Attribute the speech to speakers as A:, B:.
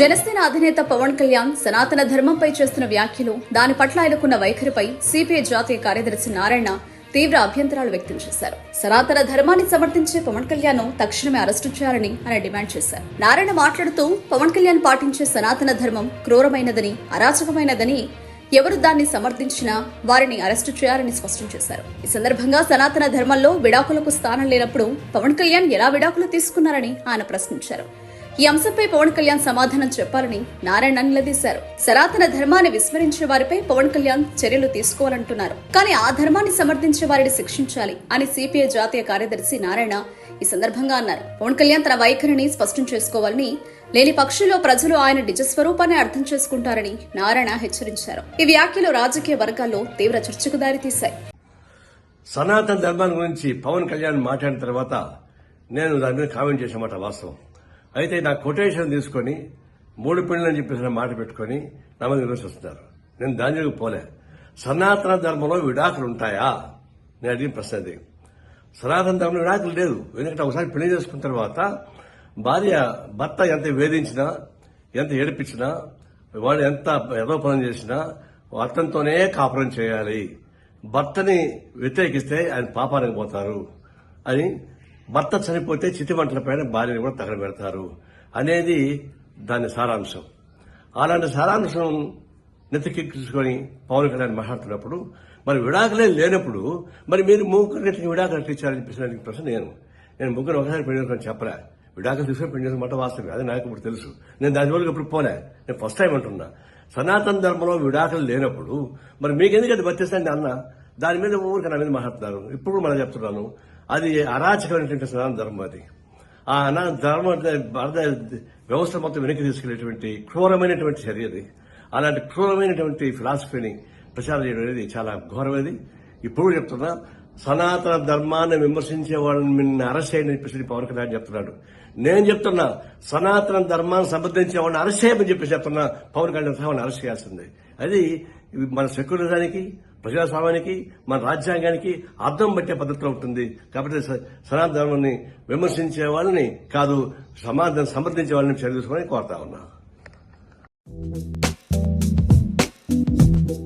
A: జనసేన అధినేత పవన్ కళ్యాణ్ సనాతన ధర్మంపై చేస్తున్న వ్యాఖ్యలు దాని పట్ల ఆయనకున్న వైఖరిపై సిపిఐ జాతీయ కార్యదర్శి నారాయణ తీవ్ర అభ్యంతరాలు వ్యక్తం చేశారు. సనాతన ధర్మాన్ని సమర్థించే పవన్ కళ్యాణ్ తక్షణమే అరెస్టు చేయాలని ఆయన డిమాండ్ చేశారు. నారాయణ మాట్లాడుతూ పవన్ కళ్యాణ్ పాటించే సనాతన ధర్మం క్రూరమైనదని అరాచకమైనదని ఎవరు దాన్ని సమర్థించినా వారిని అరెస్టు చేయాలని స్పష్టం చేశారు. ఈ సందర్భంగా సనాతన ధర్మంలో విడాకులకు స్థానం లేనప్పుడు పవన్ కళ్యాణ్ ఎలా విడాకులు తీసుకున్నారని ఆయన ప్రశ్నించారు. ఈ అంశంపై పవన్ కళ్యాణ్ సమాధానం చెప్పాలని నారాయణ నిలదీశారు. సనాతన ధర్మాన్ని విస్మరించే వారిపై పవన్ కళ్యాణ్ చర్యలు తీసుకోవాలంటున్నారు. కానీ ఆ ధర్మాన్ని సమర్థించే వారిని శిక్షించాలి అని సిపిఐ జాతీయ కార్యదర్శి నారాయణ ఈ సందర్భంగా అన్నారు. పవన్ కళ్యాణ్ తన వైఖరిని స్పష్టం చేసుకోవాలని లేని పక్షంలో ప్రజలు ఆయన నిజ స్వరూపాన్ని అర్థం చేసుకుంటారని నారాయణ హెచ్చరించారు. ఈ వ్యాఖ్యలు రాజకీయ వర్గాల్లో తీవ్ర చర్చకు దారితీశాయి.
B: సనాతన ధర్మాన్ని గురించి పవన్ కళ్యాణ్ మాట్లాడిన తర్వాత నేను దాని మీద కామెంట్ చేసిన మాట వాస్తవం. అయితే నా కొటేషన్ తీసుకొని మూడు పెళ్ళి అని చెప్పేసి మాట పెట్టుకొని నా మీద విమర్శిస్తున్నారు నేను దాని జోలికి పోలే. సనాతన ధర్మంలో విడాకులు ఉంటాయా? నేను అడిగిన ప్రశ్న అది. సనాతన ధర్మంలో విడాకులు లేదు ఎందుకంటే ఒకసారి పెళ్ళి చేసుకున్న తర్వాత భార్య భర్త ఎంత వేధించినా ఎంత ఏడిపించినా వాడు ఎంత ఏదో చేసినా అతనితోనే కాపురం చేయాలి. భర్తని వ్యతిరేకిస్తే ఆయన పాపానికి పోతారు అని భర్త చనిపోతే చితిమంటల పైన భార్యను కూడా తగలబెడతారు అనేది దాని సారాంశం. అలాంటి సారాంశం నెత్తికెక్కించుకొని పవన్ కళ్యాణ్ మాట్లాడుతున్నప్పుడు మరి విడాకులే లేనప్పుడు మరి మీరు ముగ్గురు విడాకులు ఎట్లా ఇచ్చారని చెప్పేసి ప్రశ్న నేను. నేను ముగ్గురు ఒకసారి పెళ్ళి చేసుకొని చెప్పలే. విడాకులు తీసుకొని పెళ్ళి చేసుకుని మాట వాస్తవం అది నాకు ఇప్పుడు తెలుసు. నేను దాని జోలికి ఇప్పుడు పోలే. నేను ఫస్ట్ టైం అంటున్నా. సనాతన ధర్మంలో విడాకులు లేనప్పుడు మరి మీకు ఎందుకంటే వర్తిస్తాను అన్న? దాని మీద ఊరికి నా మీద మాట్లాడుతున్నారు. ఇప్పుడు మనం చెప్తున్నాను. అది అరాచకమైనటువంటి సనాతన ధర్మం అది. ఆ అనా ధర్మం భారత వ్యవస్థ మొత్తం వెనక్కి తీసుకెళ్ళేటువంటి క్రూరమైనటువంటి చర్య అది. అలాంటి క్రూరమైనటువంటి ఫిలాసఫీని ప్రచారం చేయడం అనేది చాలా ఘోరమైనది. ఇప్పుడు చెప్తున్నా సనాతన ధర్మాన్ని విమర్శించే వాళ్ళని మిమ్మల్ని అరెస్ట్ చేయని చెప్పేసి పవన్ కళ్యాణ్ చెప్తున్నాడు. నేను చెప్తున్నా సనాతన ధర్మాన్ని సంబంధించే వాళ్ళని అరెస్ట్ చేయమని చెప్పి చెప్తున్నా పవన్ కళ్యాణ్ వాళ్ళని అరెస్ట్ చేయాల్సిందే. అది ఇవి మన సెక్యులరిజానికి ప్రజాస్వామ్యానికి మన రాజ్యాంగానికి అర్థం పట్టే పద్ధతిలో ఉంటుంది. కాబట్టి సనాతన ధర్మాన్ని విమర్శించే వాళ్ళని కాదు సమాధానం సమర్థించే వాళ్ళని చర్య కోరుతా ఉన్నా.